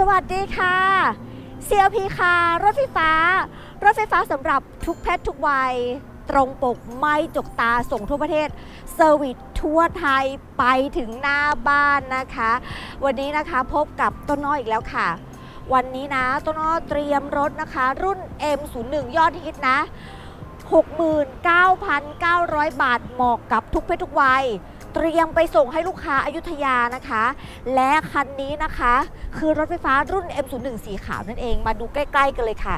สวัสดีค่ะ CLP ค่ะ รถไฟฟ้า รถไฟฟ้าสำหรับทุกเพศทุกวัย ตรงปกไม่จกตาส่งทั่วประเทศ เซอร์วิสทั่วไทยไปถึงหน้าบ้านนะคะ วันนี้นะคะพบกับต้นน้อยอีกแล้วค่ะ วันนี้นะต้นน้อยเตรียมรถนะคะ รุ่น M01 ยอดฮิตนะ 69,900 บาทเหมาะกับทุกเพศทุกวัย เตรียมไปส่งให้ลูกค้าอายุทยานะคะ และคันนี้นะคะ คือรถไฟฟ้ารุ่น M01 สีขาวนั่นเอง มาดูใกล้ๆกันเลยค่ะ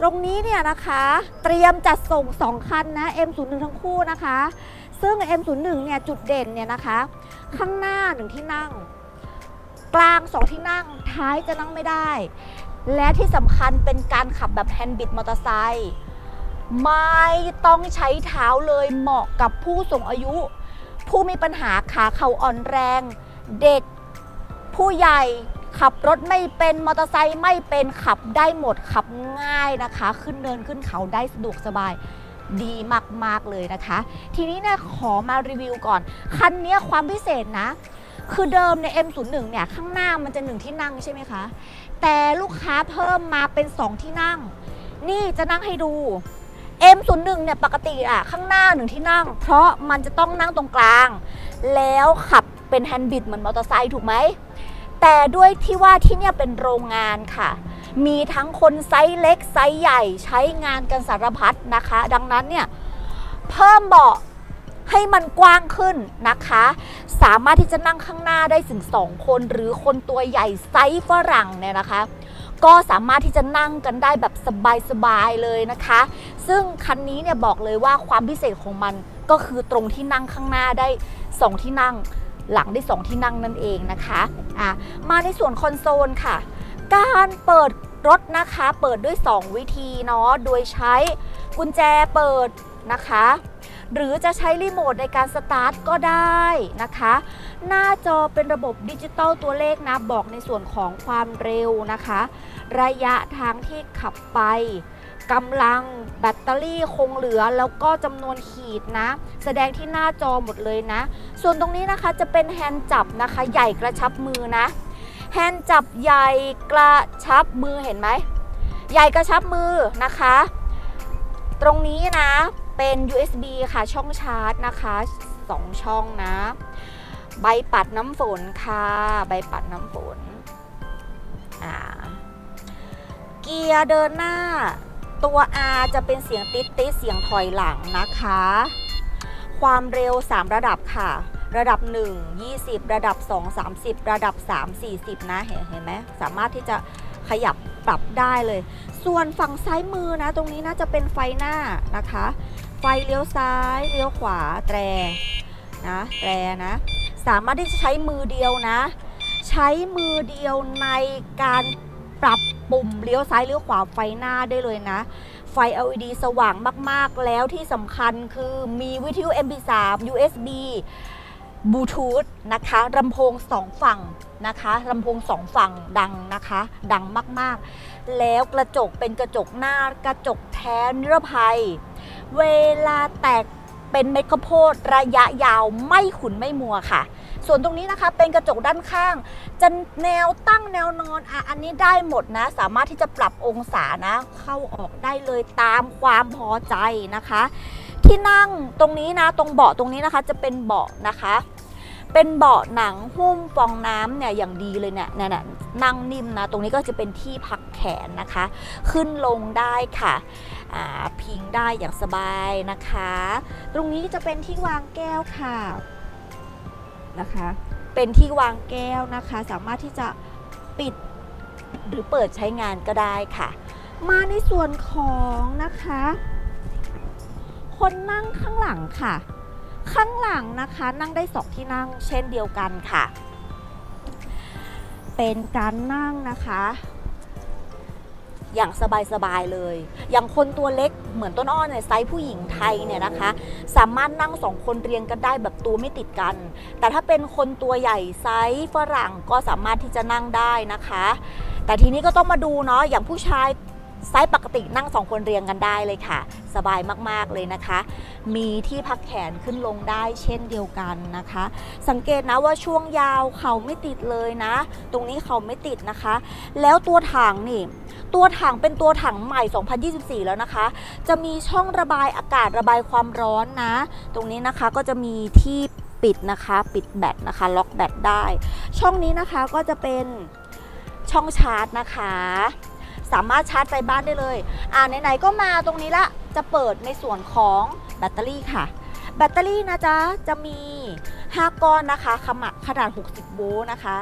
ตรงนี้เนี่ยนะคะ เตรียมจัดส่ง 2 คันนะ M01 ทั้งคู่นะคะ ซึ่ง M01 เนี่ยจุดเด่นเนี่ยนะคะ ข้างหน้าหนึ่งที่นั่ง กลางสองที่นั่งท้ายจะนั่งไม่ได้ และที่สำคัญเป็นการขับแบบแฮนด์บิดมอเตอร์ไซค์ ไม่ต้องใช้เท้าเลยเหมาะกับผู้สูงอายุ ผู้มีปัญหาขาเข่าอ่อนแรง เด็ก ผู้ใหญ่ขับรถไม่เป็นมอเตอร์ไซค์ไม่เป็นขับได้หมดขับง่ายนะคะ ขึ้นเนินขึ้นเขาได้สะดวกสบายดีมาก ๆ เลยนะคะ ทีนี้เนี่ยขอมารีวิวก่อน คันนี้ความพิเศษนะ คือเดิมใน M01 เนี่ย ข้างหน้ามันจะหนึ่งที่นั่งใช่ไหมคะ แต่ลูกค้าเพิ่มมาเป็น 2 ที่นั่ง นี่จะนั่งให้ดู M01 เนี่ยปกติอะข้างหน้าหนึ่งที่นั่ง เพราะมันจะต้องนั่งตรงกลาง แล้วขับเป็นแฮนด์บิดเหมือนมอเตอร์ไซค์ถูกไหม แต่ด้วยที่ว่าที่เนี่ยเป็นโรงงานค่ะ มีทั้งคนไซส์เล็กไซส์ใหญ่ใช้งานกันสารพัดนะคะ ดังนั้นเนี่ยเพิ่มเบาะให้มันกว้างขึ้นนะคะ สามารถที่จะนั่งข้างหน้าได้ถึง 2 คน หรือคนตัวใหญ่ไซส์ฝรั่งเนี่ยนะคะ ก็สามารถที่จะนั่งกันได้แบบสบายๆเลยนะคะ ซึ่งคันนี้เนี่ยบอกเลยว่าความพิเศษของมันก็คือตรงที่นั่งข้างหน้าได้ 2 ที่นั่ง หลังได้ 2 ที่นั่งนั่นเองนะคะอะมาในส่วนคอนโซลค่ะ การเปิดรถนะคะ เปิดด้วย 2 วิธีเนาะโดยใช้กุญแจเปิดนะคะ หรือจะใช้รีโมทในการสตาร์ทก็ได้นะคะ หน้าจอเป็นระบบดิจิตอลตัวเลขนะ บอกในส่วนของความเร็วนะคะ ระยะทางที่ขับไปกำลังแบตเตอรี่คงเหลือแล้วก็จำนวนขีดนะ แสดงที่หน้าจอหมดเลยนะ ส่วนตรงนี้นะคะจะเป็นแฮนด์จับนะคะ ใหญ่กระชับมือนะแฮนด์จับใหญ่กระชับมือเห็นไหมใหญ่กระชับมือนะคะ ตรงนี้นะ เป็น USB ค่ะช่องชาร์จนะคะ 2 ช่องนะ ใบปัดน้ำฝนค่ะ ใบปัดน้ำฝนอ่าเกียร์เดินหน้า ตัว R จะเป็นเสียงติดติดเสียงถอยหลังนะคะ ความเร็ว 3 ระดับค่ะ ระดับ 1 20 ระดับ 2 30 ระดับ 3 40 นะ เห็นเห็นไหมสามารถที่จะขยับ ปรับได้เลย ส่วนฝั่งซ้ายมือนะ ตรงนี้นะจะเป็นไฟหน้านะคะ ไฟเลี้ยวซ้ายเลี้ยวขวาแตรนะแตรนะ สามารถที่จะใช้มือเดียวนะ ใช้มือเดียวในการปรับปุ่มเลี้ยวซ้ายเลี้ยวขวาไฟหน้าได้เลยนะ ไฟ LED สว่างมาก ๆ แล้วที่สำคัญคือมีวิทยุ MP3 USB บลูทูธนะคะลำโพงสองฝั่งนะคะลำโพงสองฝั่งดังนะคะ ดังมากๆ แล้วกระจกเป็นกระจกหน้ากระจกแท้นิรภัย เวลาแตกเป็นเม็ดข้าวโพดระยะยาวไม่ขุนไม่มัวค่ะ ส่วนตรงนี้นะคะเป็นกระจกด้านข้าง จะแนวตั้งแนวนอนอะอันนี้ได้หมดนะ สามารถที่จะปรับองศานะ เข้าออกได้เลยตามความพอใจนะคะ ที่นั่งตรงนี้นะตรงเบาะตรงนี้นะคะ จะเป็นเบาะนะคะ เป็นเบาะหนังหุ้มฟองน้ำเนี่ยอย่างดีเลยเนี่ยเนี่ยนั่งนิ่มนะ ตรงนี้ก็จะเป็นที่พักแขนนะคะ ขึ้นลงได้ค่ะพิงได้อย่างสบายนะคะ ตรงนี้จะเป็นที่วางแก้วค่ะนะคะ เป็นที่วางแก้วนะคะ สามารถที่จะปิดหรือเปิดใช้งานก็ได้ค่ะ มาในส่วนของนะคะ คนนั่งข้างหลังค่ะ ข้างหลังนะคะนั่งได้สองที่นั่งเช่นเดียวกันค่ะ เป็นการนั่งนะคะ อย่างสบายๆเลย อย่างคนตัวเล็กเหมือนต้นอ้อเนี่ยไซส์ผู้หญิงไทยเนี่ยนะคะ สามารถนั่งสองคนเรียงกันได้แบบตัวไม่ติดกัน แต่ถ้าเป็นคนตัวใหญ่ไซส์ฝรั่งก็สามารถที่จะนั่งได้นะคะ แต่ทีนี้ก็ต้องมาดูเนาะอย่างผู้ชาย ไซส์ปกตินั่งสองคนเรียงกันได้เลยค่ะ สบายมากๆเลยนะคะ มีที่พักแขนขึ้นลงได้เช่นเดียวกันนะคะ สังเกตนะว่าช่วงยาวเขาไม่ติดเลยนะ ตรงนี้เขาไม่ติดนะคะ แล้วตัวถังนี่ ตัวถังเป็นตัวถังใหม่ 2024 แล้วนะคะ จะมีช่องระบายอากาศระบายความร้อนนะ ตรงนี้นะคะก็จะมีที่ปิดนะคะ ปิดแบตนะคะ ล็อกแบตได้ ช่องนี้นะคะก็จะเป็นช่องชาร์จนะคะ สามารถชาร์จไฟบ้านได้เลย อ่าไหนๆก็มาตรงนี้ละจะเปิดในส่วนของแบตเตอรี่ค่ะ แบตเตอรี่นะจ๊ะจะมี 5 ก้อนนะคะขมะขนาด 60 โวลต์นะคะ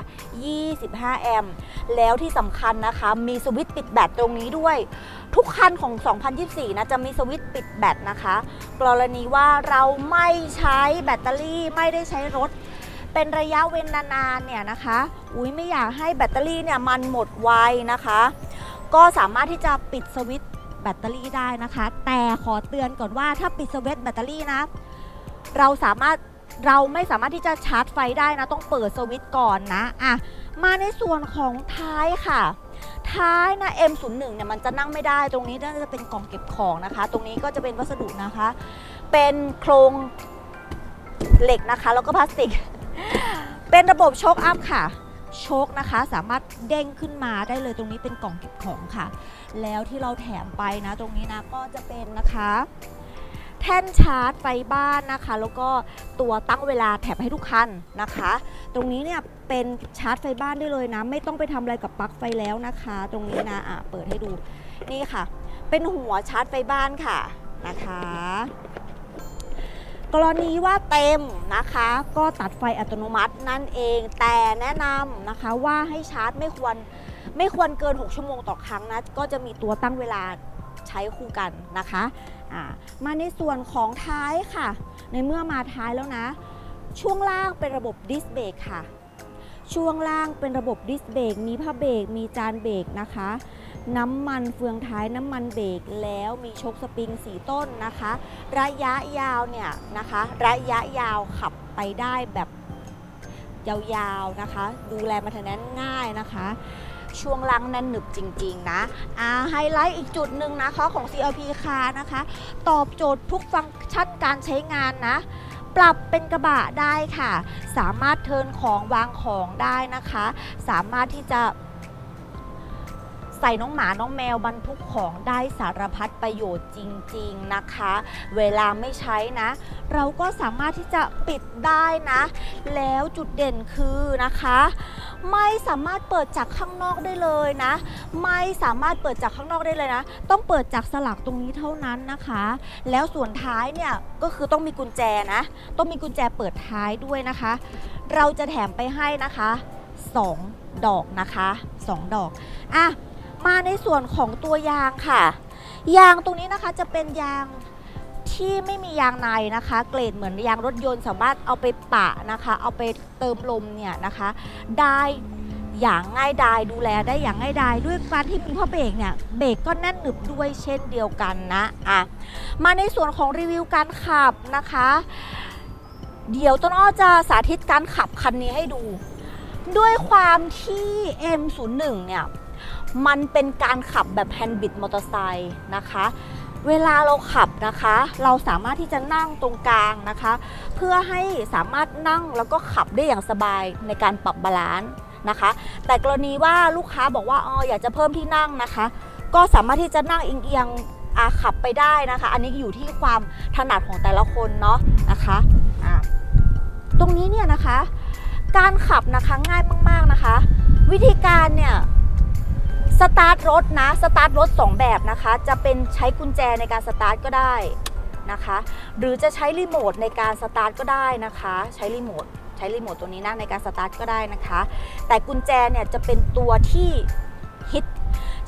25 แอมป์แล้วที่สำคัญนะคะ มีสวิตช์ปิดแบตตรงนี้ด้วย ทุกคันของ 2024 นะจะมีสวิตช์ปิดแบตนะคะ กรณีว่าเราไม่ใช้แบตเตอรี่ไม่ได้ใช้รถเป็นระยะเว้นนานๆเนี่ยนะคะ อุ้ยไม่อยากให้แบตเตอรี่เนี่ยมันหมดไวนะคะ ก็สามารถที่จะปิดสวิตช์แบตเตอรี่ได้นะคะ แต่ขอเตือนก่อนว่าถ้าปิดสวิตช์แบตเตอรี่นะ เราสามารถเราไม่สามารถที่จะชาร์จไฟได้นะ ต้องเปิดสวิตช์ก่อนนะอะมาในส่วนของท้ายค่ะ ท้ายนะ M01 เนี่ยมันจะนั่งไม่ได้ตรงนี้น่าจะเป็นกล่องเก็บของนะคะ ตรงนี้ก็จะเป็นวัสดุนะคะ เป็นโครงเหล็กนะคะ แล้วก็พลาสติก เป็นระบบโชคอัพค่ะ โชคนะคะ สามารถเด้งขึ้นมาได้เลยตรงนี้เป็นกล่องเก็บของค่ะ แล้วที่เราแถมไปนะตรงนี้นะก็จะเป็นนะคะ แท่นชาร์จไฟบ้านนะคะ แล้วก็ตัวตั้งเวลาแถมให้ทุกคันนะคะ ตรงนี้เนี่ยเป็นชาร์จไฟบ้านได้เลยนะ ไม่ต้องไปทำอะไรกับปลั๊กไฟแล้วนะคะ ตรงนี้นะอะเปิดให้ดูนี่ค่ะ เป็นหัวชาร์จไฟบ้านค่ะนะคะ กรณีว่าเต็มนะคะ ก็ตัดไฟอัตโนมัตินั่นเอง แต่แนะนำนะคะว่าให้ชาร์จไม่ควรไม่ควรเกิน 6 ชั่วโมงต่อครั้งนะ ก็จะมีตัวตั้งเวลาใช้คู่กันนะคะมาในส่วนของท้ายค่ะ ในเมื่อมาท้ายแล้วนะ ช่วงล่างเป็นระบบดิสเบรกค่ะ ช่วงล่างเป็นระบบดิสเบรกมีผ้าเบรกมีจานเบรกนะคะ น้ำมันเฟืองท้ายน้ำมันเบรกแล้วมีชคสปริงสีต้นนะคะ ระยะยาวเนี่ยนะคะ ระยะยาวขับไปได้แบบยาวๆนะคะ ดูแลมาทางนั้นง่ายนะคะ ช่วงล่างแน่นหนึบจริง ๆ นะอ่าไฮไลท์อีกจุดหนึ่งนะคะของ CLP Car นะคะ ตอบโจทย์ทุกฟังก์ชันการใช้งานนะ ปรับเป็นกระบะได้ค่ะ สามารถเทินของวางของได้นะคะ สามารถที่จะ ใส่น้องหมาน้องแมวบรรทุกของได้สารพัดประโยชน์จริงๆนะคะ เวลาไม่ใช้นะ เราก็สามารถที่จะปิดได้นะ แล้วจุดเด่นคือนะคะ ไม่สามารถเปิดจากข้างนอกได้เลยนะ ไม่สามารถเปิดจากข้างนอกได้เลยนะ ต้องเปิดจากสลักตรงนี้เท่านั้นนะคะ แล้วส่วนท้ายเนี่ยก็คือต้องมีกุญแจนะ ต้องมีกุญแจเปิดท้ายด้วยนะคะ เราจะแถมไปให้นะคะ 2 ดอกนะคะ 2 ดอกอะ มาในส่วนของตัวยางค่ะ ยางตรงนี้นะคะจะเป็นยางที่ไม่มียางในนะคะ เกรดเหมือนยางรถยนต์สามารถเอาไปปะนะคะ เอาไปเติมลมเนี่ยนะคะ ได้อย่างง่ายดายดูแลได้อย่างง่ายดายด้วยการที่มีพ่อเบรกเนี่ยเบรกก็แน่นหนึบด้วยเช่นเดียวกันนะอะมาในส่วนของรีวิวการขับนะคะ เดี๋ยวต้นอ้อจะสาธิตการขับคันนี้ให้ดู ด้วยความที่ M01 เนี่ย มันเป็นการขับแบบแฮนด์บิดมอเตอร์ไซค์นะคะ เวลาเราขับนะคะ เราสามารถที่จะนั่งตรงกลางนะคะ เพื่อให้สามารถนั่งแล้วก็ขับได้อย่างสบายในการปรับบาลานซ์นะคะ แต่กรณีว่าลูกค้าบอกว่าอ๋ออยากจะเพิ่มที่นั่งนะคะ ก็สามารถที่จะนั่งเอียงๆขับไปได้นะคะ อันนี้อยู่ที่ความถนัดของแต่ละคนเนาะนะคะะตรงนี้เนี่ยนะคะ การขับนะคะง่ายมาก ๆนะคะ วิธีการเนี่ย สตาร์ทรถนะ สตาร์ทรถ 2 แบบนะคะ จะเป็นใช้กุญแจในการสตาร์ทก็ได้นะคะ หรือจะใช้รีโมทในการสตาร์ทก็ได้นะคะ ใช้รีโมทใช้รีโมทตัวนี้นะในการสตาร์ทก็ได้นะคะ แต่กุญแจเนี่ยจะเป็นตัวที่ฮิต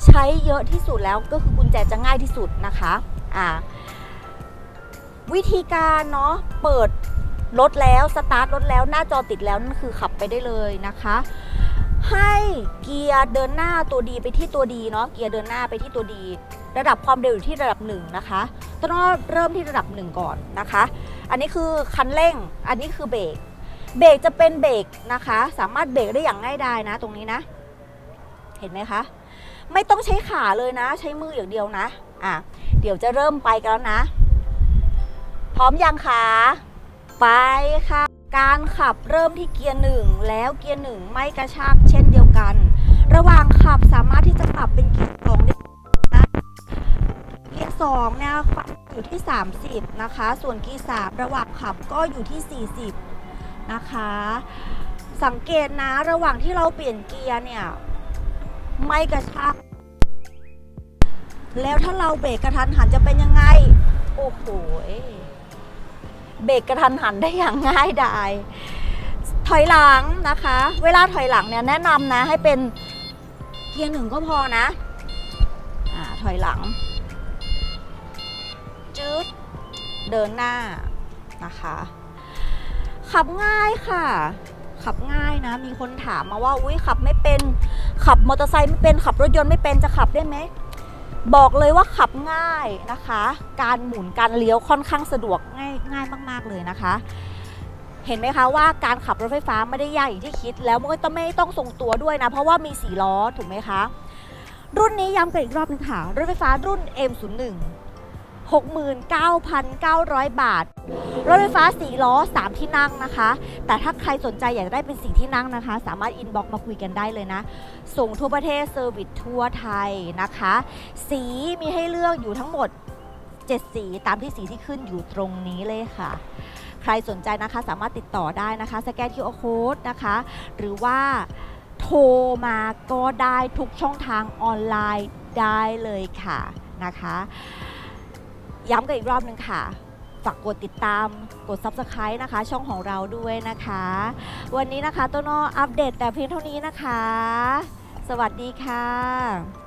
ใช้เยอะที่สุดแล้วก็คือกุญแจจะง่ายที่สุดนะคะอ่าวิธีการเนาะเปิดรถแล้วสตาร์ทรถแล้วหน้าจอติดแล้วนั่นคือขับไปได้เลยนะคะ ให้เกียร์เดินหน้าตัวดีไปที่ตัวดีเนาะเกียร์เดินหน้าไปที่ตัวดี ระดับความเร็วอยู่ที่ระดับหนึ่งนะคะต้องเริ่มที่ระดับหนึ่งก่อนนะคะ อันนี้คือคันเร่ง อันนี้คือเบรกเบรกจะเป็นเบรกนะคะ สามารถเบรกได้อย่างง่ายดายนะ ตรงนี้นะ เห็นไหมคะ ไม่ต้องใช้ขาเลยนะ ใช้มืออย่างเดียวนะอะเดี๋ยวจะเริ่มไปกันแล้วนะ พร้อมยังคะไปค่ะ การขับเริ่มที่เกียร์หนึ่งแล้วเกียร์หนึ่งไม่กระชากเช่นเดียวกัน ระหว่างขับสามารถที่จะปรับเป็นเกียร์สองได้นะเกียร์สองเนี่ยอยู่ที่ 30 นะคะ ส่วนเกียร์สามระหว่างขับก็อยู่ที่ 40 นะคะ สังเกตนะระหว่างที่เราเปลี่ยนเกียร์เนี่ยไม่กระชากแล้วถ้าเราเบรกกระทันหันจะเป็นยังไง โอ้โห เบรกกระทันหันได้อย่างง่ายดาย ถอยหลังนะคะ เวลาถอยหลังเนี่ยแนะนำนะให้เป็นเกียร์หนึ่งก็พอนะอ่าถอยหลังจืดเดินหน้านะคะ ขับง่ายค่ะ ขับง่ายนะ มีคนถามมาว่าอุ้ยขับไม่เป็น ขับมอเตอร์ไซค์ไม่เป็นขับรถยนต์ไม่เป็นจะขับได้ไหม บอกเลยว่าขับง่ายนะคะ การหมุนการเลี้ยวค่อนข้างสะดวกง่ายง่ายมาก ๆ เลยนะคะ เห็นไหมคะว่าการขับรถไฟฟ้าไม่ได้ยากอย่างที่คิด แล้วมันก็ต้องไม่ต้องทรงตัวด้วยนะ เพราะว่ามีสีล้อถูกไหมคะ รุ่นนี้ย้ำกันอีกรอบนึงค่ะ รถไฟฟ้ารุ่น M01 69,900 บาท รถไฟฟ้าสีล้อ 3 ที่นั่งนะคะ แต่ถ้าใครสนใจอยากได้เป็นสีที่นั่งนะคะ สามารถอินบ็อกมาคุยกันได้เลยนะ ส่งทั่วประเทศเซอร์วิสทั่วไทยนะคะ สีมีให้เลือกอยู่ทั้งหมด 7 สีตามที่สีที่ขึ้นอยู่ตรงนี้เลยค่ะ ใครสนใจนะคะสามารถติดต่อได้นะคะ สแกน QR Code นะคะ หรือว่าโทรมาก็ได้ทุกช่องทางออนไลน์ได้เลยค่ะนะคะ ย้ำกันอีกรอบหนึ่งค่ะ ฝากกดติดตาม กด Subscribe นะคะ ช่องของเราด้วยนะคะ วันนี้นะคะต้นอ้ออัปเดตแต่เพียงเท่านี้นะคะ สวัสดีค่ะ